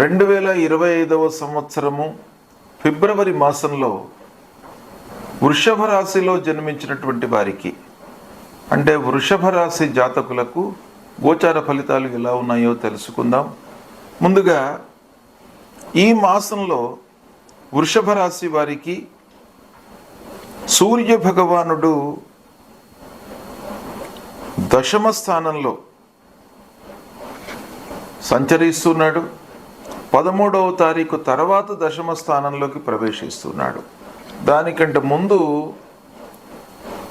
రెండు వేల ఇరవై ఐదవ సంవత్సరము ఫిబ్రవరి మాసంలో వృషభ రాశిలో జన్మించినటువంటి వారికి అంటే వృషభ రాశి జాతకులకు గోచార ఫలితాలు ఎలా ఉన్నాయో తెలుసుకుందాం. ముందుగా ఈ మాసంలో వృషభ రాశి వారికి సూర్య భగవానుడు దశమ స్థానంలో సంచరిస్తున్నాడు. పదమూడవ తారీఖు తర్వాత దశమ స్థానంలోకి ప్రవేశిస్తున్నాడు. దానికంటే ముందు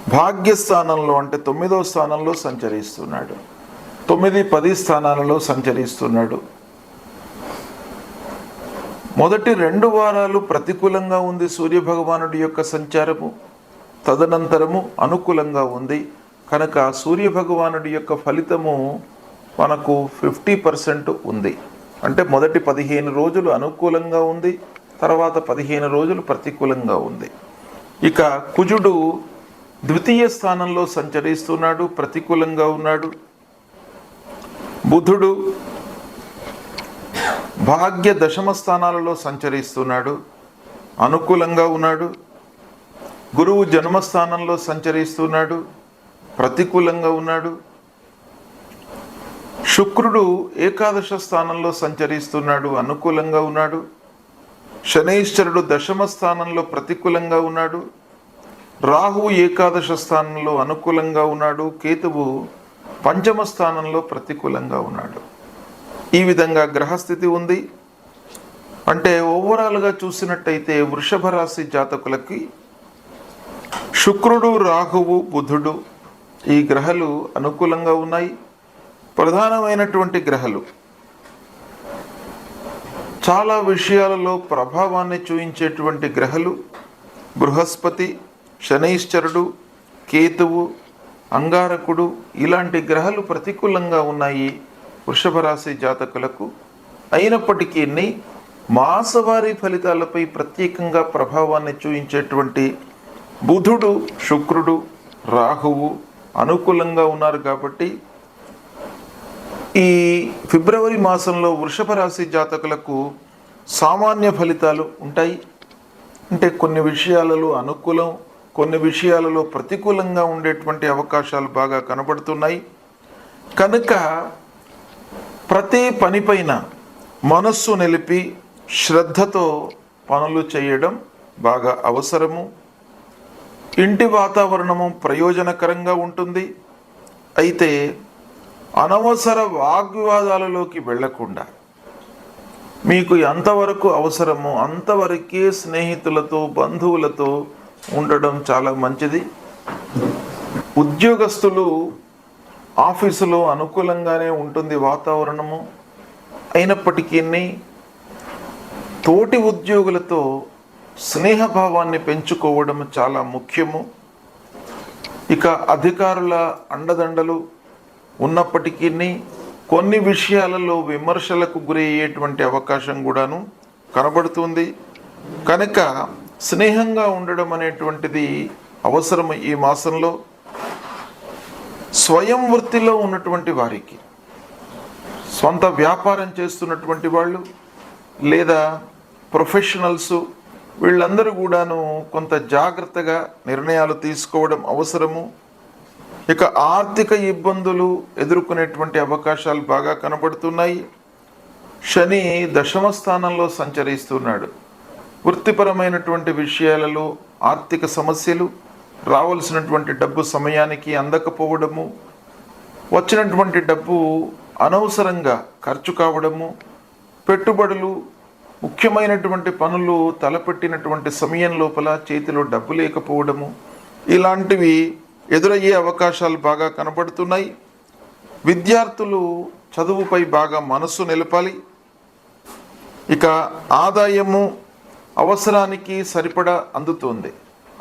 భాగ్యస్థానంలో అంటే తొమ్మిదవ స్థానంలో సంచరిస్తున్నాడు. తొమ్మిది పది స్థానాలలో సంచరిస్తున్నాడు. మొదటి రెండు వారాలు ప్రతికూలంగా ఉంది సూర్య భగవానుడి యొక్క సంచారము. తదనంతరము అనుకూలంగా ఉంది. కనుక సూర్య భగవానుడి యొక్క ఫలితము మనకు ఫిఫ్టీ పర్సెంట్ ఉంది. అంటే మొదటి పదిహేను రోజులు అనుకూలంగా ఉంది తర్వాత పదిహేను రోజులు ప్రతికూలంగా ఉంది. ఇక కుజుడు ద్వితీయ స్థానంలో సంచరిస్తున్నాడు ప్రతికూలంగా ఉన్నాడు. బుధుడు భాగ్య దశమ స్థానాలలో సంచరిస్తున్నాడు అనుకూలంగా ఉన్నాడు. గురువు జన్మస్థానంలో సంచరిస్తున్నాడు ప్రతికూలంగా ఉన్నాడు. శుక్రుడు ఏకాదశ స్థానంలో సంచరిస్తున్నాడు అనుకూలంగా ఉన్నాడు. శనైశ్వరుడు దశమ స్థానంలో ప్రతికూలంగా ఉన్నాడు. రాహువు ఏకాదశ స్థానంలో అనుకూలంగా ఉన్నాడు. కేతువు పంచమ స్థానంలో ప్రతికూలంగా ఉన్నాడు. ఈ విధంగా గ్రహస్థితి ఉంది. అంటే ఓవరాల్గా చూసినట్టయితే వృషభ రాశి జాతకులకి శుక్రుడు రాహువు బుధుడు ఈ గ్రహాలు అనుకూలంగా ఉన్నాయి. ప్రధానమైనటువంటి గ్రహాలు. చాలా విషయాలలో ప్రభావాన్ని చూయించేటువంటి గ్రహాలు బృహస్పతి శనైశ్చరుడు కేతువు అంగారకుడు ఇలాంటి గ్రహాలు ప్రతికూలంగా ఉన్నాయి వృషభ రాశి జాతకులకు. అయినప్పటికీ మాసవారి ఫలితాలపై ప్రత్యేకంగా ప్రభావాన్ని చూయించేటువంటి బుధుడు శుక్రుడు రాహువు అనుకూలంగా ఉన్నారు కాబట్టి ఈ ఫిబ్రవరి మాసంలో వృషభ రాశి జాతకులకు సామాన్య ఫలితాలు ఉంటాయి. అంటే కొన్ని విషయాలలో అనుకూలం కొన్ని విషయాలలో ప్రతికూలంగా ఉండేటువంటి అవకాశాలు బాగా కనబడుతున్నాయి. కనుక ప్రతి పనిపైన మనస్సు నిలిపి శ్రద్ధతో పనులు చేయడం బాగా అవసరము. ఇంటి వాతావరణము ప్రయోజనకరంగా ఉంటుంది. అయితే అనవసర వాగ్వివాదాలలోకి వెళ్ళకుండా మీకు ఎంతవరకు అవసరమో అంతవరకే స్నేహితులతో బంధువులతో ఉండడం చాలా మంచిది. ఉద్యోగస్తులు ఆఫీసులో అనుకూలంగానే ఉంటుంది వాతావరణము. అయినప్పటికీ తోటి ఉద్యోగులతో స్నేహభావాన్ని పెంచుకోవడం చాలా ముఖ్యము. ఇక అధికారుల అండదండలు ఉన్నప్పటికీ కొన్ని విషయాలలో విమర్శలకు గురయ్యేటువంటి అవకాశం కూడాను కనబడుతుంది. కనుక స్నేహంగా ఉండడం అనేటువంటిది అవసరం ఈ మాసంలో. స్వయం వృత్తిలో ఉన్నటువంటి వారికి సొంత వ్యాపారం చేస్తున్నటువంటి వాళ్ళు లేదా ప్రొఫెషనల్స్ వీళ్ళందరూ కూడాను కొంత జాగ్రత్తగా నిర్ణయాలు తీసుకోవడం అవసరము. ఇక ఆర్థిక ఇబ్బందులు ఎదుర్కొనేటువంటి అవకాశాలు బాగా కనబడుతున్నాయి. శని దశమ స్థానంలో సంచరిస్తున్నాడు. వృత్తిపరమైనటువంటి విషయాలలో ఆర్థిక సమస్యలు రావాల్సినటువంటి డబ్బు సమయానికి అందకపోవడము వచ్చినటువంటి డబ్బు అనవసరంగా ఖర్చు కావడము పెట్టుబడులు ముఖ్యమైనటువంటి పనులు తలపెట్టినటువంటి సమయం లోపల చేతిలో డబ్బు లేకపోవడము ఇలాంటివి ఎదురయ్యే అవకాశాలు బాగా కనబడుతున్నాయి. విద్యార్థులు చదువుపై బాగా మనస్సు నిలపాలి. ఇక ఆదాయము అవసరానికి సరిపడా అందుతుంది.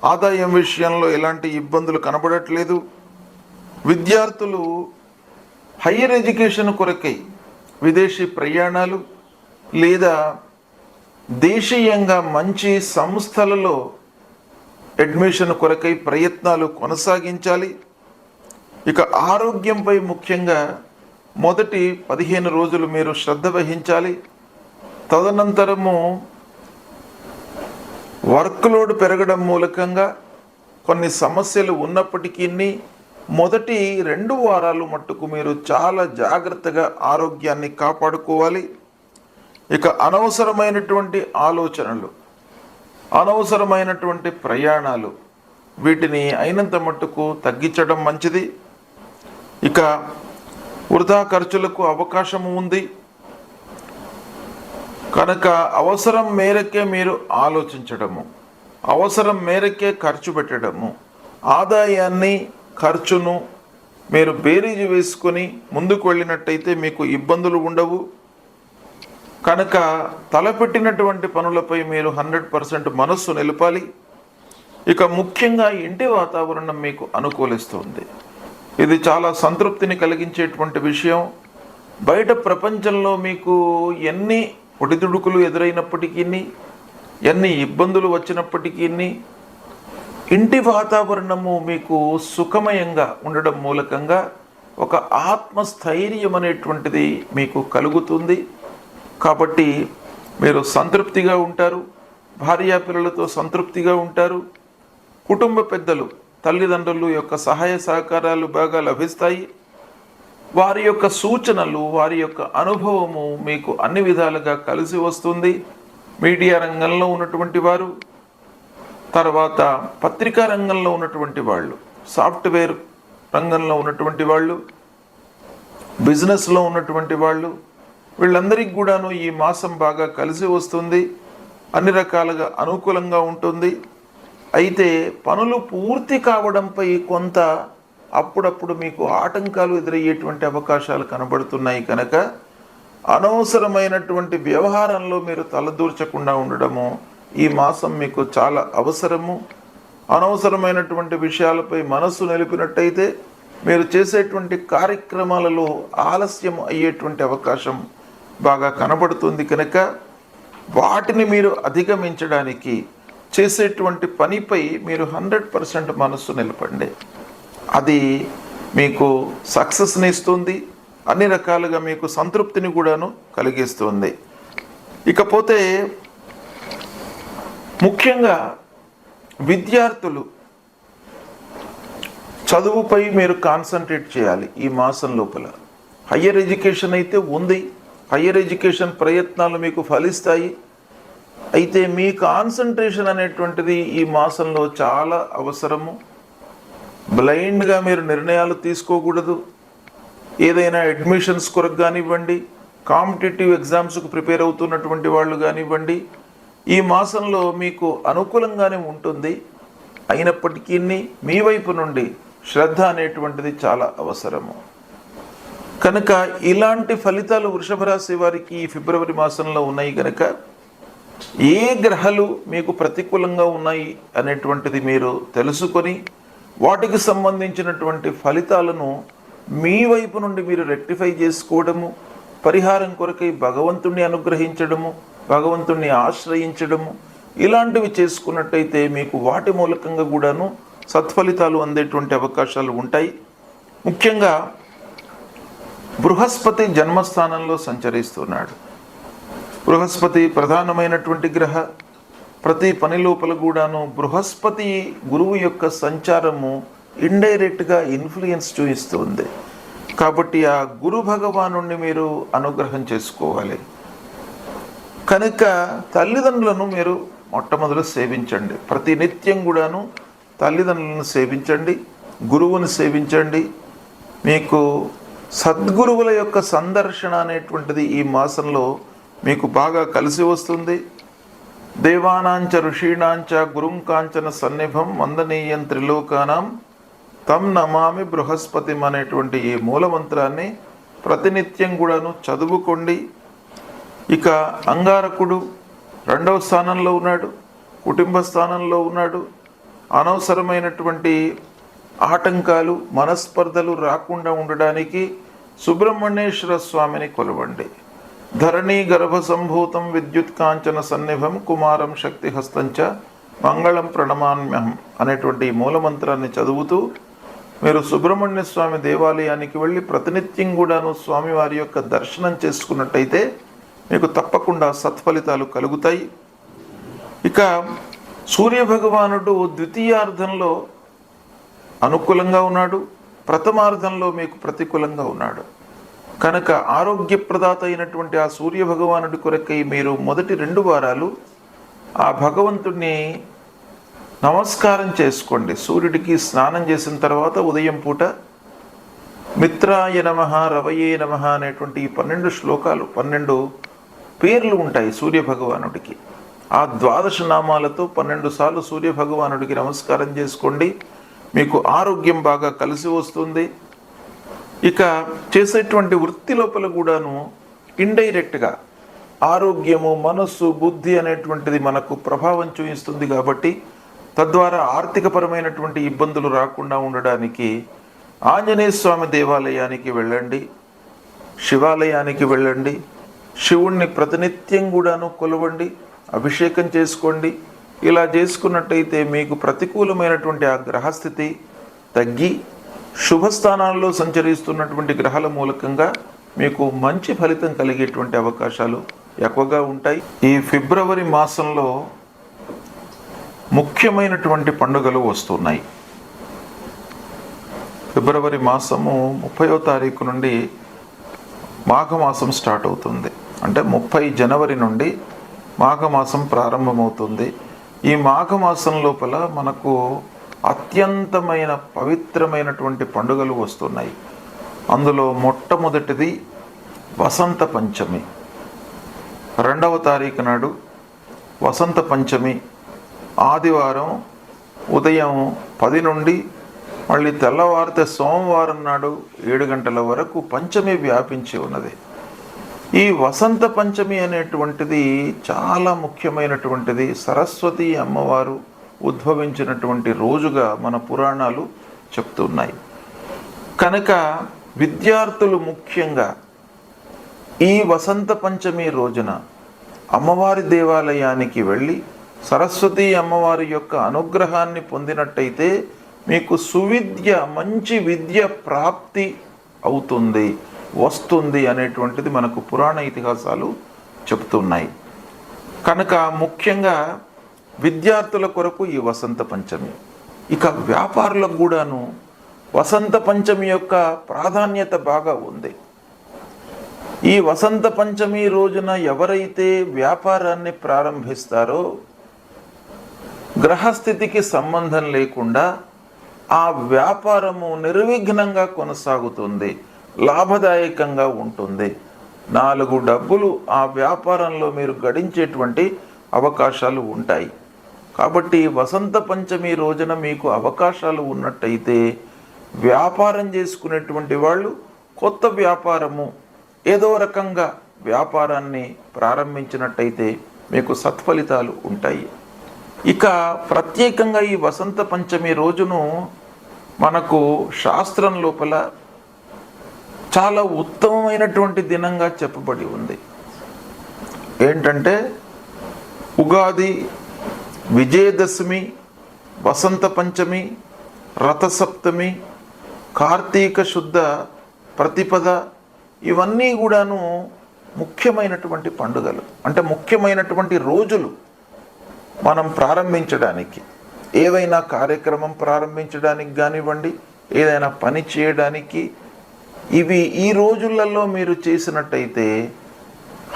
ఆదాయం విషయంలో ఎలాంటి ఇబ్బందులు కనబడట్లేదు. విద్యార్థులు హయ్యర్ ఎడ్యుకేషన్ కొరకై విదేశీ ప్రయాణాలు లేదా దేశీయంగా మంచి సంస్థలలో అడ్మిషన్ కొరకై ప్రయత్నాలు కొనసాగించాలి. ఇక ఆరోగ్యంపై ముఖ్యంగా మొదటి పదిహేను రోజులు మీరు శ్రద్ధ వహించాలి. తదనంతరము వర్క్ లోడ్ పెరగడం మూలకంగా కొన్ని సమస్యలు ఉన్నప్పటికీ మొదటి రెండు వారాలు మట్టుకు మీరు చాలా జాగ్రత్తగా ఆరోగ్యాన్ని కాపాడుకోవాలి. ఇక అనవసరమైనటువంటి ఆలోచనలు. అనవసరమైనటువంటి ప్రయాణాలు వీటిని అయినంత మట్టుకు తగ్గించడం మంచిది. ఇక వృధా ఖర్చులకు అవకాశం ఉంది. కనుక అవసరం మేరకే మీరు ఆలోచించడము అవసరం మేరకే ఖర్చు పెట్టడము ఆదాయాన్ని ఖర్చును మీరు బేరీజు వేసుకొని ముందుకు వెళ్ళినట్టయితే మీకు ఇబ్బందులు ఉండవు. కనుక తలపెట్టినటువంటి పనులపై మీరు హండ్రెడ్ పర్సెంట్ మనస్సు నిలపాలి. ఇక ముఖ్యంగా ఇంటి వాతావరణం మీకు అనుకూలిస్తుంది. ఇది చాలా సంతృప్తిని కలిగించేటువంటి విషయం. బయట ప్రపంచంలో మీకు ఎన్ని ఒడిదుడుకులు ఎదురైనప్పటికీ ఎన్ని ఇబ్బందులు వచ్చినప్పటికీ ఇంటి వాతావరణము మీకు సుఖమయంగా ఉండడం మూలకంగా ఒక ఆత్మస్థైర్యం అనేటువంటిది మీకు కలుగుతుంది. కాబట్టి మీరు సంతృప్తిగా ఉంటారు భార్యా పిల్లలతో సంతృప్తిగా ఉంటారు కుటుంబ పెద్దలు తల్లిదండ్రులు యొక్క సహాయ సహకారాలు బాగా లభిస్తాయి. వారి యొక్క సూచనలు వారి యొక్క అనుభవము మీకు అన్ని విధాలుగా కలిసి వస్తుంది. మీడియా రంగంలో ఉన్నటువంటి వారు తర్వాత పత్రికా రంగంలో ఉన్నటువంటి వాళ్ళు సాఫ్ట్వేర్ రంగంలో ఉన్నటువంటి వాళ్ళు బిజినెస్లో ఉన్నటువంటి వాళ్ళు వీళ్ళందరికీ కూడాను ఈ మాసం బాగా కలిసి వస్తుంది. అన్ని రకాలుగా అనుకూలంగా ఉంటుంది. అయితే పనులు పూర్తి కావడంపై కొంత అప్పుడప్పుడు మీకు ఆటంకాలు ఎదురయ్యేటువంటి అవకాశాలు కనబడుతున్నాయి కనుక అనవసరమైనటువంటి వ్యవహారంలో మీరు తలదూర్చకుండా ఉండడము ఈ మాసం మీకు చాలా అవసరము. అనవసరమైనటువంటి విషయాలపై మనస్సు నిలిపినట్టయితే మీరు చేసేటువంటి కార్యక్రమాలలో ఆలస్యం అయ్యేటువంటి అవకాశం బాగా కనబడుతుంది కనుక వాటిని మీరు అధిగమించడానికి చేసేటువంటి పనిపై మీరు హండ్రెడ్ పర్సెంట్ మనస్సు నిలపండి. అది మీకు సక్సెస్ని ఇస్తుంది అన్ని రకాలుగా మీకు సంతృప్తిని కూడాను కలిగిస్తుంది. ఇకపోతే ముఖ్యంగా విద్యార్థులు చదువుపై మీరు కాన్సన్ట్రేట్ చేయాలి ఈ మాసం లోపల. హయ్యర్ ఎడ్యుకేషన్ అయితే ఉంది హయ్యర్ ఎడ్యుకేషన్ ప్రయత్నాలు మీకు ఫలిస్తాయి. అయితే మీ కాన్సన్ట్రేషన్ అనేటువంటిది ఈ మాసంలో చాలా అవసరము. బ్లైండ్గా మీరు నిర్ణయాలు తీసుకోకూడదు. ఏదైనా అడ్మిషన్స్ కొరకు కానివ్వండి కాంపిటేటివ్ ఎగ్జామ్స్కు ప్రిపేర్ అవుతున్నటువంటి వాళ్ళు కానివ్వండి ఈ మాసంలో మీకు అనుకూలంగానే ఉంటుంది. అయినప్పటికీ మీ వైపు నుండి శ్రద్ధ అనేటువంటిది చాలా అవసరము. కనుక ఇలాంటి ఫలితాలు వృషభ రాశి వారికి ఈ ఫిబ్రవరి మాసంలో ఉన్నాయి కనుక ఏ గ్రహాలు మీకు ప్రతికూలంగా ఉన్నాయి అనేటువంటిది మీరు తెలుసుకొని వాటికి సంబంధించినటువంటి ఫలితాలను మీ వైపు నుండి మీరు రెక్టిఫై చేసుకోవడము పరిహారం కొరకై భగవంతుణ్ణి అనుగ్రహించడము భగవంతుణ్ణి ఆశ్రయించడము ఇలాంటివి చేసుకున్నట్టయితే మీకు వాటి మూలకంగా కూడాను సత్ఫలితాలు అందేటువంటి అవకాశాలు ఉంటాయి. ముఖ్యంగా బృహస్పతి జన్మస్థానంలో సంచరిస్తున్నాడు. బృహస్పతి ప్రధానమైనటువంటి గ్రహ. ప్రతి పని లోపల కూడాను బృహస్పతి గురువు యొక్క సంచారము ఇండైరెక్ట్గా ఇన్ఫ్లుయెన్స్ చూపిస్తుంది కాబట్టి ఆ గురు భగవాను మీరు అనుగ్రహం చేసుకోవాలి. కనుక తల్లిదండ్రులను మీరు మొట్టమొదలు సేవించండి. ప్రతి నిత్యం కూడాను తల్లిదండ్రులను సేవించండి. గురువుని సేవించండి. మీకు సద్గురువుల యొక్క సందర్శన అనేటువంటిది ఈ మాసంలో మీకు బాగా కలిసి వస్తుంది. దేవానాంచ ఋషీణాంచ గురుం కాంచన సన్నిభం వందనీయం త్రిలోకానం తం నమామి బృహస్పతి అనేటువంటి ఈ మూలమంత్రాన్ని ప్రతినిత్యం కూడాను చదువుకోండి. ఇక అంగారకుడు రెండవ స్థానంలో ఉన్నాడు కుటుంబ స్థానంలో ఉన్నాడు. అనవసరమైనటువంటి ఆటంకాలు మనస్పర్ధలు రాకుండా ఉండడానికి సుబ్రహ్మణ్యేశ్వర స్వామిని కొలవండి. ధరణి గర్భసంభూతం విద్యుత్ కాంచన సన్నిభం కుమారం శక్తి హస్తంచ మంగళం ప్రణమామ్యహం అనేటువంటి మూలమంత్రాన్ని చదువుతూ మీరు సుబ్రహ్మణ్య స్వామి దేవాలయానికి వెళ్ళి ప్రతినిత్యం కూడాను స్వామివారి యొక్క దర్శనం చేసుకున్నట్టయితే మీకు తప్పకుండా సత్ఫలితాలు కలుగుతాయి. ఇక సూర్యభగవానుడు ద్వితీయార్థంలో అనుకూలంగా ఉన్నాడు ప్రథమార్థంలో మీకు ప్రతికూలంగా ఉన్నాడు. కనుక ఆరోగ్యప్రదాత అయినటువంటి ఆ సూర్య భగవానుడి కొరకై మీరు మొదటి రెండు వారాలు ఆ భగవంతుడిని నమస్కారం చేసుకోండి. సూర్యుడికి స్నానం చేసిన తర్వాత ఉదయం పూట మిత్రాయ నమ రవయే నమ అనేటువంటి ఈ పన్నెండు శ్లోకాలు పన్నెండు పేర్లు ఉంటాయి సూర్య భగవానుడికి ఆ ద్వాదశ నామాలతో పన్నెండు సార్లు సూర్య భగవానుడికి నమస్కారం చేసుకోండి. మీకు ఆరోగ్యం బాగా కలిసి వస్తుంది. ఇక చేసేటువంటి వృత్తి లోపల కూడాను ఇండైరెక్ట్గా ఆరోగ్యము మనస్సు బుద్ధి అనేటువంటిది మనకు ప్రభావం చూపిస్తుంది కాబట్టి తద్వారా ఆర్థికపరమైనటువంటి ఇబ్బందులు రాకుండా ఉండడానికి ఆంజనేయ స్వామి దేవాలయానికి వెళ్ళండి శివాలయానికి వెళ్ళండి శివుణ్ణి ప్రతినిత్యం కూడాను కొలవండి అభిషేకం చేసుకోండి ఇలా చేసుకున్నట్టయితే మీకు ప్రతికూలమైనటువంటి ఆ గ్రహస్థితి తగ్గి శుభస్థానాల్లో సంచరిస్తున్నటువంటి గ్రహాల మూలకంగా మీకు మంచి ఫలితం కలిగేటువంటి అవకాశాలు ఎక్కువగా ఉంటాయి. ఈ ఫిబ్రవరి మాసంలో ముఖ్యమైనటువంటి పండుగలు వస్తున్నాయి. ఫిబ్రవరి మాసము ముప్పయో తారీఖు నుండి మాఘమాసం స్టార్ట్ అవుతుంది. అంటే ముప్పై జనవరి నుండి మాఘమాసం ప్రారంభమవుతుంది. ఈ మాఘమాసం లోపల మనకు అత్యంతమైన పవిత్రమైనటువంటి పండుగలు వస్తున్నాయి. అందులో మొట్టమొదటిది వసంత పంచమి. రెండవ తారీఖు నాడు వసంత పంచమి. ఆదివారం ఉదయం పది నుండి మళ్ళీ తెల్లవారితే సోమవారం నాడు ఏడు గంటల వరకు పంచమి వ్యాపించి ఉన్నది. ఈ వసంత పంచమి అనేటువంటిది చాలా ముఖ్యమైనటువంటిది. సరస్వతి అమ్మవారు ఉద్భవించినటువంటి రోజుగా మన పురాణాలు చెప్తున్నాయి కనుక విద్యార్థులు ముఖ్యంగా ఈ వసంత పంచమి రోజున అమ్మవారి దేవాలయానికి వెళ్ళి సరస్వతి అమ్మవారి యొక్క అనుగ్రహాన్ని పొందినట్టయితే మీకు సువిద్య మంచి విద్య ప్రాప్తి అవుతుంది. వస్తుంది అనేటువంటిది మనకు పురాణ ఇతిహాసాలు చెప్తున్నాయి కనుక ముఖ్యంగా విద్యార్థుల కొరకు ఈ వసంత పంచమి. ఇక వ్యాపారులకు కూడాను వసంత పంచమి యొక్క ప్రాధాన్యత బాగా ఉంది. ఈ వసంత పంచమి రోజున ఎవరైతే వ్యాపారాన్ని ప్రారంభిస్తారో గ్రహస్థితికి సంబంధం లేకుండా ఆ వ్యాపారము నిర్విఘ్నంగా కొనసాగుతుంది. లాభదాయకంగా ఉంటుంది. నాలుగు డబ్బులు ఆ వ్యాపారంలో మీరు గడించేటువంటి అవకాశాలు ఉంటాయి. కాబట్టి వసంత పంచమి రోజున మీకు అవకాశాలు ఉన్నట్టయితే వ్యాపారం చేసుకునేటువంటి వాళ్ళు కొత్త వ్యాపారము ఏదో రకంగా వ్యాపారాన్ని ప్రారంభించినట్టయితే మీకు సత్ఫలితాలు ఉంటాయి. ఇక ప్రత్యేకంగా ఈ వసంత పంచమి రోజును మనకు శాస్త్రం లోపల చాలా ఉత్తమమైనటువంటి దినంగా చెప్పబడి ఉంది. ఏంటంటే ఉగాది విజయదశమి వసంత పంచమి రథసప్తమి కార్తీక శుద్ధ ప్రతిపద ఇవన్నీ కూడాను ముఖ్యమైనటువంటి పండుగలు. అంటే ముఖ్యమైనటువంటి రోజులు మనం ప్రారంభించడానికి. ఏవైనా కార్యక్రమం ప్రారంభించడానికి కానివ్వండి ఏదైనా పని చేయడానికి ఇవి ఈ రోజులలో మీరు చేసినట్టయితే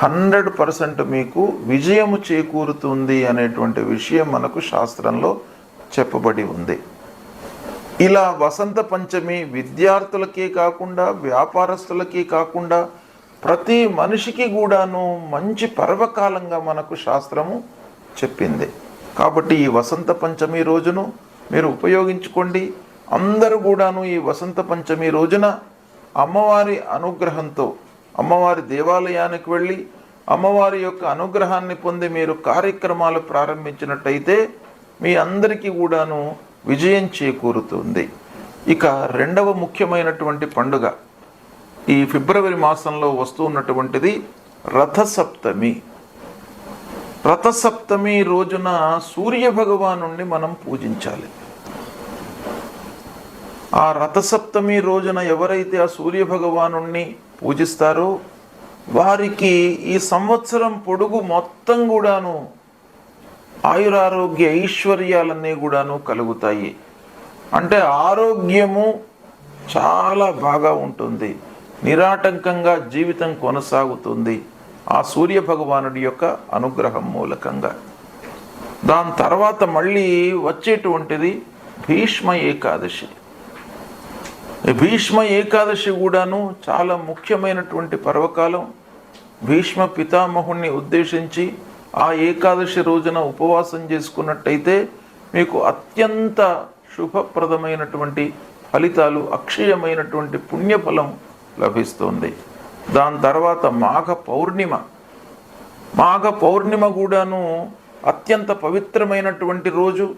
హండ్రెడ్ పర్సెంట్ మీకు విజయము చేకూరుతుంది అనేటువంటి విషయం మనకు శాస్త్రంలో చెప్పబడి ఉంది. ఇలా వసంత పంచమి విద్యార్థులకే కాకుండా వ్యాపారస్తులకే కాకుండా ప్రతి మనిషికి కూడాను మంచి పర్వకాలంగా మనకు శాస్త్రము చెప్పింది. కాబట్టి ఈ వసంత పంచమి రోజును మీరు ఉపయోగించుకోండి. అందరూ కూడాను ఈ వసంత పంచమి రోజున అమ్మవారి అనుగ్రహంతో అమ్మవారి దేవాలయానికి వెళ్ళి అమ్మవారి యొక్క అనుగ్రహాన్ని పొంది మీరు కార్యక్రమాలు ప్రారంభించినట్టయితే మీ అందరికీ కూడాను విజయం చేకూరుతుంది. ఇక రెండవ ముఖ్యమైనటువంటి పండుగ. ఈ ఫిబ్రవరి మాసంలో వస్తూ ఉన్నటువంటిది రథసప్తమి. రథసప్తమి రోజున సూర్య భగవాను మనం పూజించాలి. ఆ రథసప్తమి రోజున ఎవరైతే ఆ సూర్య భగవాను పూజిస్తారో వారికి ఈ సంవత్సరం పొడుగు మొత్తం కూడాను ఆయురారోగ్య ఐశ్వర్యాలన్నీ కూడాను కలుగుతాయి. అంటే ఆరోగ్యము చాలా బాగా ఉంటుంది. నిరాటంకంగా జీవితం కొనసాగుతుంది ఆ సూర్య భగవానుడి యొక్క అనుగ్రహం మూలకంగా. దాని తర్వాత మళ్ళీ వచ్చేటువంటిది భీష్మ ఏకాదశి. భీష్మ ఏకాదశి కూడాను చాలా ముఖ్యమైనటువంటి పర్వకాలం. భీష్మ పితామహుణ్ణి ఉద్దేశించి ఆ ఏకాదశి రోజున ఉపవాసం చేసుకున్నట్టయితే మీకు అత్యంత శుభప్రదమైనటువంటి ఫలితాలు అక్షయమైనటువంటి పుణ్యఫలం లభిస్తుంది. దాని తర్వాత మాఘ పౌర్ణిమ. మాఘ పౌర్ణిమ కూడాను అత్యంత పవిత్రమైనటువంటి రోజు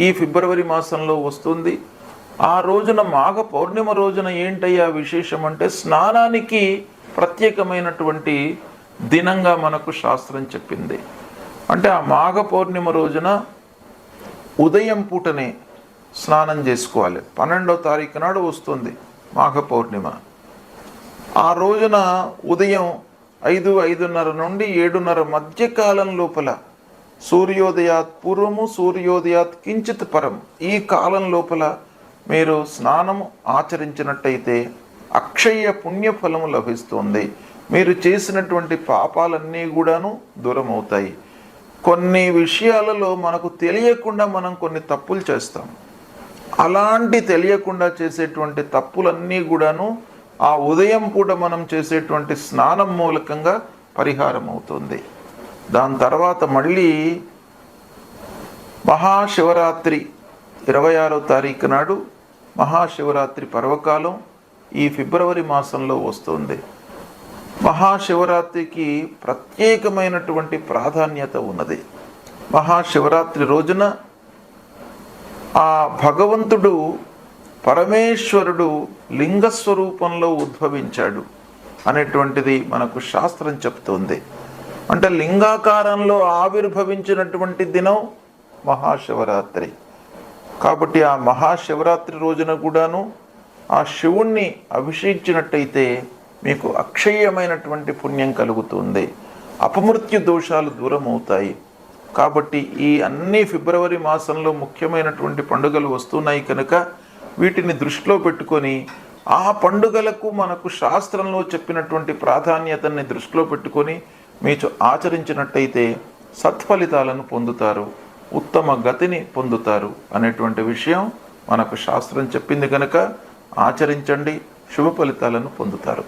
ఈ ఫిబ్రవరి మాసంలో వస్తుంది. ఆ రోజున మాఘ పౌర్ణిమ రోజున ఏంటయ్యా విశేషం అంటే స్నానానికి ప్రత్యేకమైనటువంటి దినంగా మనకు శాస్త్రం చెప్పింది. అంటే ఆ మాఘ పౌర్ణిమ రోజున ఉదయం పూటనే స్నానం చేసుకోవాలి. పన్నెండో తారీఖు నాడు వస్తుంది మాఘ పౌర్ణిమ. ఆ రోజున ఉదయం ఐదు ఐదున్నర నుండి ఏడున్నర మధ్యకాలం లోపల సూర్యోదయాత్ పూర్వము సూర్యోదయాత్ కించిత్ పరం ఈ కాలం లోపల మీరు స్నానము ఆచరించినట్టయితే అక్షయ పుణ్యఫలము లభిస్తుంది. మీరు చేసినటువంటి పాపాలన్నీ కూడాను దూరం అవుతాయి కొన్ని విషయాలలో మనకు తెలియకుండా మనం కొన్ని తప్పులు చేస్తాం. అలాంటి తెలియకుండా చేసేటువంటి తప్పులన్నీ కూడాను ఆ ఉదయం పూట మనం చేసేటువంటి స్నానం మూలకంగా పరిహారం అవుతుంది దాని తర్వాత మళ్ళీ మహాశివరాత్రి ఇరవై ఆరో తారీఖు నాడు మహాశివరాత్రి పర్వకాలం ఈ ఫిబ్రవరి మాసంలో వస్తుంది. మహాశివరాత్రికి ప్రత్యేకమైనటువంటి ప్రాధాన్యత ఉన్నది. మహాశివరాత్రి రోజున ఆ భగవంతుడు పరమేశ్వరుడు లింగస్వరూపంలో ఉద్భవించాడు అనేటువంటిది మనకు శాస్త్రం చెప్తుంది. అంటే లింగాకారంలో ఆవిర్భవించినటువంటి దినం మహాశివరాత్రి. కాబట్టి ఆ మహాశివరాత్రి రోజున కూడాను ఆ శివుణ్ణి అభిషేకించినట్టయితే మీకు అక్షయమైనటువంటి పుణ్యం కలుగుతుంది. అపమృత్యు దోషాలు దూరం అవుతాయి కాబట్టి ఈ అన్ని ఫిబ్రవరి మాసంలో ముఖ్యమైనటువంటి పండుగలు వస్తున్నాయి కనుక వీటిని దృష్టిలో పెట్టుకొని ఆ పండుగలకు మనకు శాస్త్రంలో చెప్పినటువంటి ప్రాధాన్యతని దృష్టిలో పెట్టుకొని మీరు ఆచరించినట్టయితే సత్ఫలితాలను పొందుతారు. ఉత్తమ గతిని పొందుతారు అనేటువంటి విషయం మనకు శాస్త్రం చెప్పింది కనుక ఆచరించండి శుభ ఫలితాలను పొందుతారు.